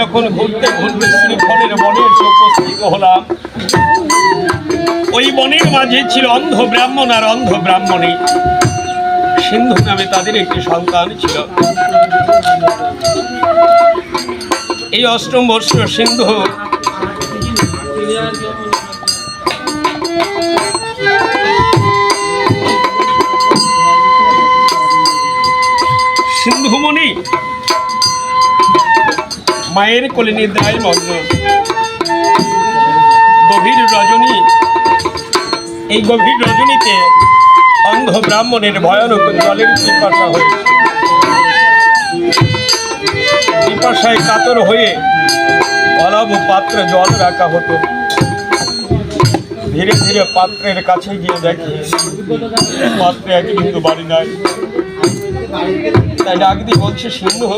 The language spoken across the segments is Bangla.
যখন ঘুরতে ঘুরতে শ্রীফলের বনে এসে উপস্থিত হলাম, ওই বনের মাঝে ছিল অন্ধ ব্রাহ্মণ আর অন্ধ ব্রাহ্মণী। সিন্ধু নামে তাদের একটি সন্তান ছিল। এই অষ্টম বর্ষ সিন্ধু। সিন্ধুমণি মায়ের কোলে নিদ্রায় মগ্ন। গভীর রজনী, এই গভীর রজনীতে অন্ধ ব্রাহ্মণের ভয়ানক জলের পিপাসা হয়েছে। পিপাসায় কাতর হয়ে অলাভ পাত্রে জল রাখা হতো। ধীরে ধীরে পাত্রের কাছে গিয়ে দেখে, পাত্রে এক কিন্তু বাড়ি নাই। তাই ডাক দিয়ে বলছে, সিন্ধু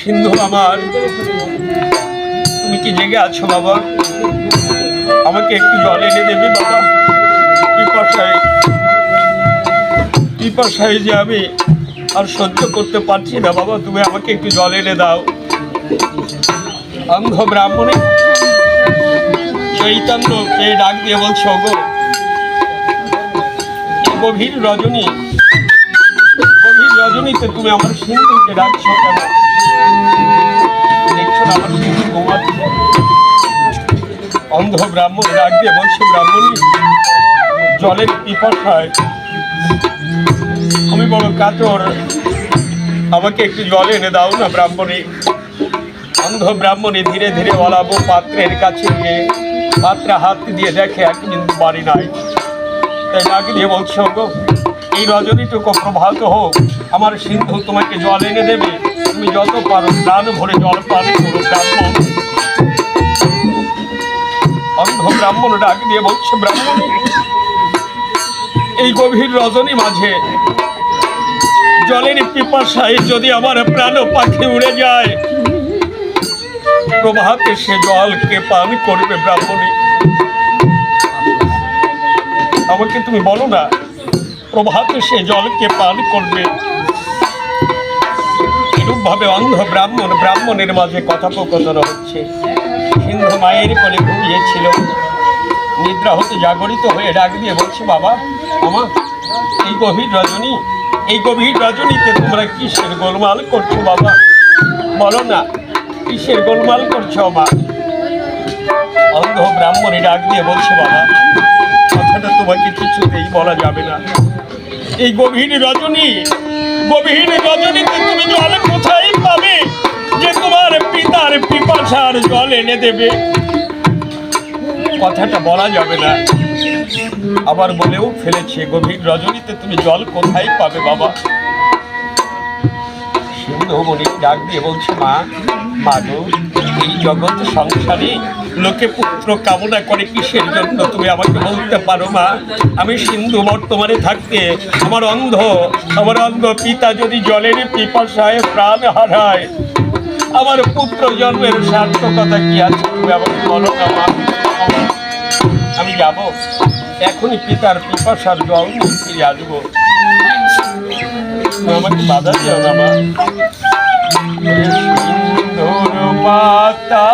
সিন্ধু আমার। তুমি কি জেগে আছো বাবা? আমাকে একটু জল এনে দেবে বাবা। পিপাসায় পিপাসায় যে আমি আর সহ্য করতে পারছি না বাবা, তুমি আমাকে একটু জল এনে দাও। অন্ধ ব্রাহ্মণে, চৈতন্য, কে ডাক দিয়ে বলছে এই গভীর রজনী, গভীর রজনীতে তুমি আমার সিন্ধুকে ডাকছো কেন? আমার অন্ধ ব্রাহ্মণ ডাক দিয়ে বলছে ব্রাহ্মণী জলের পিপাসায়। আমি বড় কাতর। আমাকে একটু জল এনে দাও না ব্রাহ্মণী। অন্ধ ব্রাহ্মণী ধীরে ধীরে বলাবো পাত্রের কাছে গিয়ে পাত্রে হাত দিয়ে দেখে এক কিন্তু বাড়ি নাই। তাই ডাক দিয়ে বলছে এই রজনীটুকু প্রভাত হোক। আমার সিন্ধু তোমাকে জল এনে দেবে। তুমি যত পারো প্রাণ ভরে জল পান করো ব্রাহ্মণ অন্ধ ব্রাহ্মণ ডাক দিয়ে বলছে, ব্রাহ্মণ, এই গভীর রজনী মাঝে জলের পিপাসায় যদি আমার প্রাণ পাখি উড়ে যায়, প্রভাতে সে জলকে পান করবে ব্রাহ্মণী। আমাকে তুমি বলো না, প্রভাতে সে জলকে পান করবে এরূপভাবে অন্ধ ব্রাহ্মণ, ব্রাহ্মণের মাঝে কথোপকথন হচ্ছে। সিন্ধু মায়ের কোলে ঘুমিয়েছিল নিদ্রা হতে জাগরিত হয়ে ডাক দিয়ে বলছে, বাবা আমা এই গভীর রজনী, এই গভীর রজনীতে তোমরা কিসের গোলমাল করছ, বাবা? বলো না, কিসের গোলমাল করছ, মা? অন্ধ ব্রাহ্মণী ডাক দিয়ে বলছে, বাবা কথাটা তোমাকে কিছুতেই বলা যাবে না। এই গভীর রজনী, গভীর রজনীতে তুমি জল কোথায় পাবে? যে তোমার পিতার পিপাসার জল এনে দেবে। কথাটা বলা যাবে না। আবার বলেও ফেলেছে, গভীর রজনীতে তুমি জল কোথায় পাবে বাবা? সিন্ধুমণি ডাক দিয়ে বলছে, মা মাগো এই জগৎ সংসারে লোকে পুত্র কামনা করে কিসের জন্য তুমি আমাকে বলতে পারো মা? আমি সিন্ধু বর্তমানে থাকতে আমার অন্ধ আমার অন্ধ পিতা যদি জলের পিপাসায় প্রাণ হারায়, আমার পুত্র জন্মের সার্থকতা কি আছে তুমি আমাকে বলো না মা? আমি যাব, এখনই পিতার পিপাসার জল ফিরে আসব। আমাকে বাধা দিও না মা। পাতা